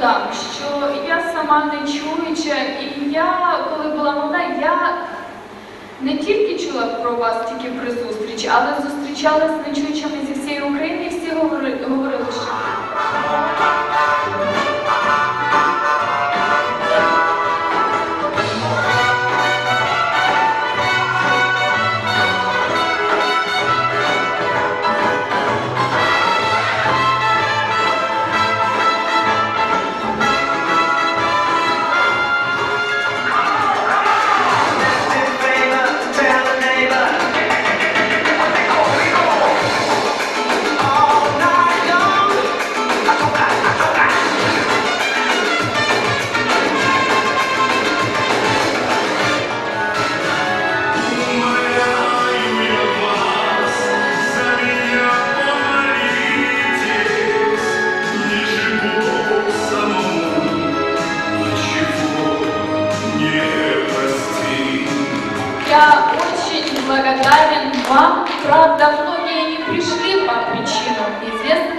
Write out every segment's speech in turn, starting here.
додам, що я сама не чуюча, і я, коли була молода, я не тільки чула про вас тільки при зустрічі, але зустрічалася з нечуючими зі всієї України. Вам. Правда, многие не пришли по причинам известным.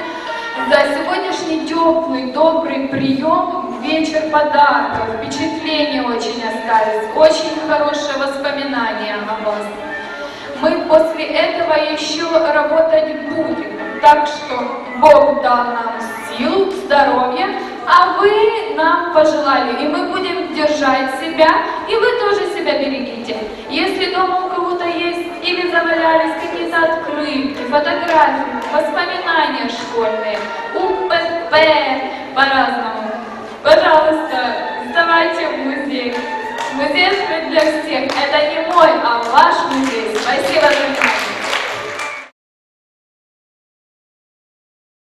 За сегодняшний теплый, добрый прием, вечер подарков, впечатления очень остались, очень хорошие воспоминания о вас. Мы после этого еще работать будем. Так что Бог дал нам сил, здоровья, а вы нам пожелали. И мы будем держать себя, и вы тоже себя берегите. Если дома у кого-то фотографии, воспоминания школьные, УПП по-разному, пожалуйста, сдавайте в музей. Музей открыт для всех. Это не мой, а